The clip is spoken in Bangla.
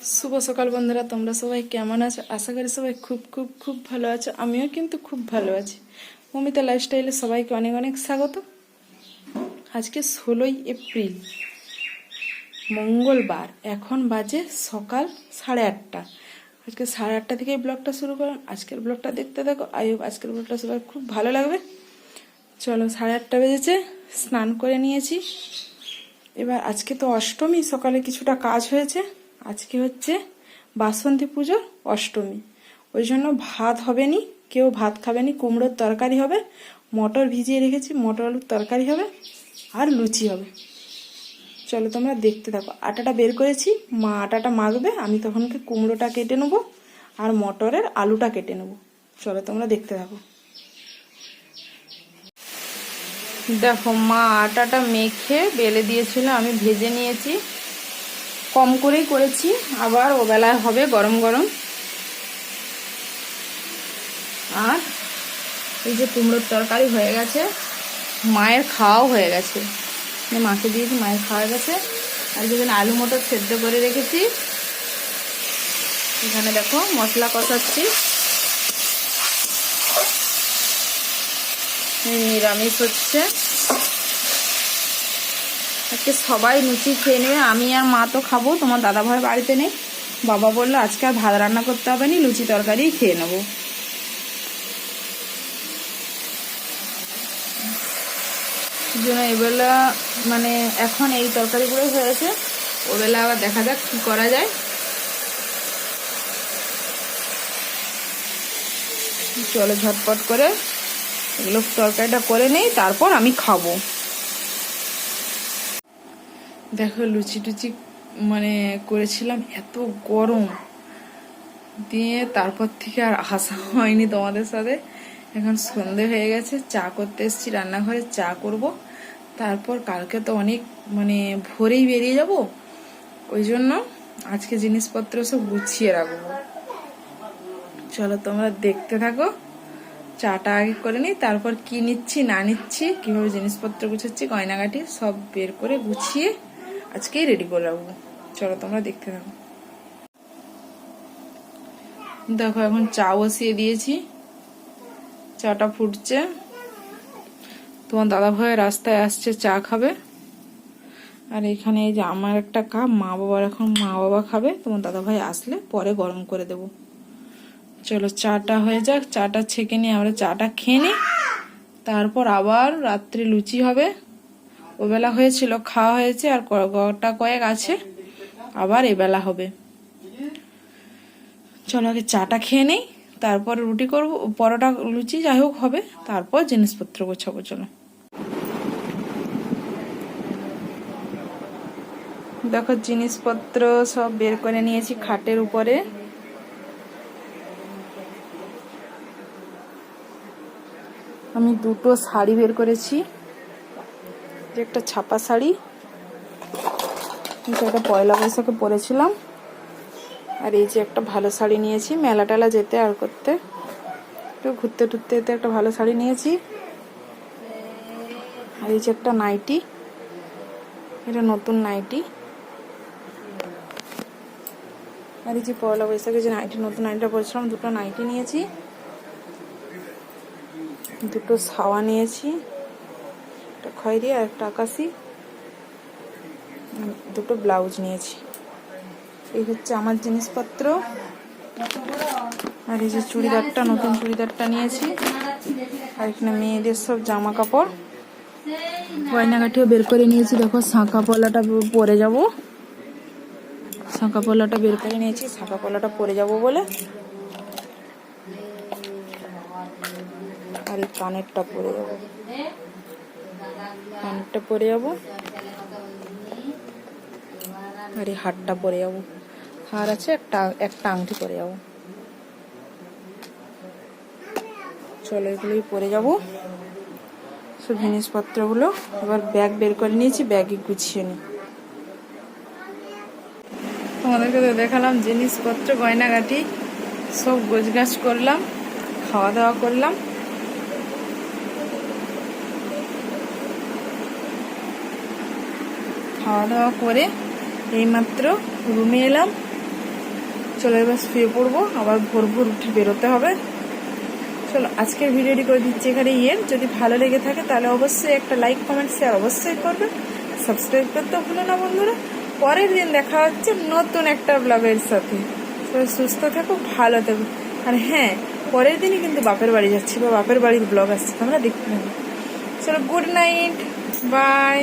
শুভ সকাল বন্ধুরা, তোমরা সবাই কেমন আছো? আশা করি সবাই খুব খুব খুব ভালো আছো। আমিও কিন্তু খুব ভালো আছি। মমিতা লাইফস্টাইলে সবাইকে অনেক অনেক স্বাগত। আজকে ষোলোই এপ্রিল, মঙ্গলবার। এখন বাজে সকাল সাড়ে আটটা। আজকে সাড়ে আটটা থেকে এই ব্লগটা শুরু করলাম আজকের ব্লগটা দেখতে দেখো আই হোপ আজকের ব্লগটা সবাই খুব ভালো লাগবে। চলো, সাড়ে আটটা বেজেছে, স্নান করে নিয়েছি। এবার আজকে তো অষ্টমী, সকালে কিছুটা কাজ হয়েছে। আজকে হচ্ছে বাসন্তী পুজোর অষ্টমী। ওই জন্য ভাত হবে নি কেউ ভাত খাবে নি কুমড়োর তরকারি হবে, মটর ভিজিয়ে রেখেছি, মটর আলুর তরকারি হবে, আর লুচি হবে। চলো তোমরা দেখতে থাকো। আটাটা বের করেছি, মা আটাটা মাখবে আমি তখনকে কুমড়োটা কেটে নেব, আর মটরের আলুটা কেটে নেব। চলো তোমরা দেখতে থাকো। দেখো, মা আটাটা মেখে বেলে দিয়েছিল, আমি ভেজে নিয়েছি। কম করেই করেছি, আবার ওবেলায় হবে গরম গরম। আর এই যে কুমড়োর তরকারি হয়ে গেছে, মায়ের খাওয়াও হয়ে গেছে। মানে মাকে দিয়েছি, মায়ের খাওয়া গেছে। আর যেখানে আলু মটর সেদ্ধ করে রেখেছি। এখানে দেখো মশলা কষাচ্ছি। নিরামিষ হচ্ছে। আজকে সবাই লুচি খেয়ে নেবে, আমি আর মা তো খাব, তোমার দাদা ভাই বাড়িতে নেই। বাবা বলল, আজকে আর ভাত রান্না করতে হবে না, লুচি তরকারি খেয়ে নেব। জন্য এবেলা মানে এখন এই তরকারিগুলো হয়েছে, ওবেলা আবার দেখা যাক কী করা যায়। চলো ঝটপট করে এগুলো তরকারিটা করে নেই, তারপর আমি খাব। দেখো লুচি টুচি মানে করেছিলাম এত গরম। দিয়ে তারপর থেকে আর আসা হয়নি তোমাদের সাথে। এখন সন্ধে হয়ে গেছে, চা করতে এসেছি, রান্নাঘরে চা করব। তারপর কালকে তো অনেক মানে ভোরেই বেরিয়ে যাব। ওই জন্য আজকে জিনিসপত্র সব গুছিয়ে রাখব। চলো তোমরা দেখতে থাকো। চাটা আগে করে নিই, তারপর কি নিচ্ছি, না নিচ্ছি, কীভাবে জিনিসপত্র গুছাচ্ছি, গয়নাগাটি সব বের করে গুছিয়ে আজকেই রেডি করে রাখব। চলো তোমরা দেখতে থাকো। দেখো, এখন চা বসিয়ে দিয়েছি। চাটা ফুটছে। তোমার দাদা ভাই রাস্তায় আসছে, চা খাবে। আর এখানে এই যে আমার একটা কাপ, মা বাবার এখন মা বাবা খাবে। তোমার দাদা ভাই আসলে পরে গরম করে দেবো। চলো, চাটা হয়ে যাক। চাটা ছেঁকে নিয়ে আমরা চাটা খেয়ে নিই। তারপর আবার রাত্রে লুচি হবে। ওবেলা হয়েছিল, খাওয়া হয়েছে আর কটা কয়েক আছে, আবার এবেলা হবে। চলো আগে চাটা খেয়ে নেই, তারপর রুটি করব, পরোটা, লুচি যাই হোক হবে, তারপর জিনিসপত্র গোছাবো, চলো। দেখো জিনিসপত্র সব বের করে নিয়েছি খাটের উপরে। আমি দুটো শাড়ি বের করেছি। যে একটা ছাপা শাড়ি। একটা পয়লা বৈশাখে পরেছিলাম। আর এই যে একটা ভালো শাড়ি নিয়েছি, মেলা টেলা যেতে আর করতে। একটু ঘুরতে টুরতে যেতে একটা ভালো শাড়ি নিয়েছি। আর এই যে একটা নাইটি, এটা নতুন নাইটি। আর এই যে পয়লা বৈশাখে যে নাইটি, নতুন নাইটিটা পরেছিলাম, দুটো নাইটি নিয়েছি। দুটো সাওয়া নিয়েছি। খয়েরি আর একটা আকাশি দুটো ব্লাউজ নিয়েছি। এই হচ্ছে আমার জিনিসপত্র। আর এই যে চুড়িদারটা, নতুন চুড়িদারটা নিয়েছি। আর এখানে মেয়েদের সব জামা কাপড় গয়নাগাঠিও বের করে নিয়েছি। দেখো শাঁকা পলাটা পরে যাব। শাঁকা পলাটা বের করে নিয়েছি। শাঁকা পলাটা পরে যাব বলে। আর এই কানেরটা পরে যাব। কানেরটা পরে যাব। আর এই হারটা পরে যাব। হার আছে, একটা একটা আংটি পরে যাব। চলো এগুলোই পরে যাব। সব জিনিসপত্রগুলো, এবার ব্যাগ বের করে নিয়েছি ব্যাগে গুছিয়ে নিই তোমাদেরকে তো দেখালাম জিনিসপত্র, গয়নাগাটি, সব গোছগাছ করলাম, খাওয়া দাওয়া করলাম। খাওয়া দাওয়া করে এইমাত্র রুমে এলাম। চলো এবার শুয়ে পড়ব, আবার ভোর ভোর উঠে বেরোতে হবে। চলো, আজকের ভিডিওটি করে দিচ্ছি এখানে ইয়ে যদি ভালো লেগে থাকে তাহলে অবশ্যই একটা লাইক কমেন্ট শেয়ার অবশ্যই করবে। সাবস্ক্রাইব করতে ভুলো না বন্ধুরা। পরের দিন দেখা হচ্ছে নতুন একটা ব্লগের সাথে। সুস্থ থাকো, ভালো থাকো। আর হ্যাঁ পরের দিনই কিন্তু বাপের বাড়ি যাচ্ছি বা বাপের বাড়ির ব্লগ আসছে, তোমরা দেখতে থাকো। চলো গুড নাইট বাই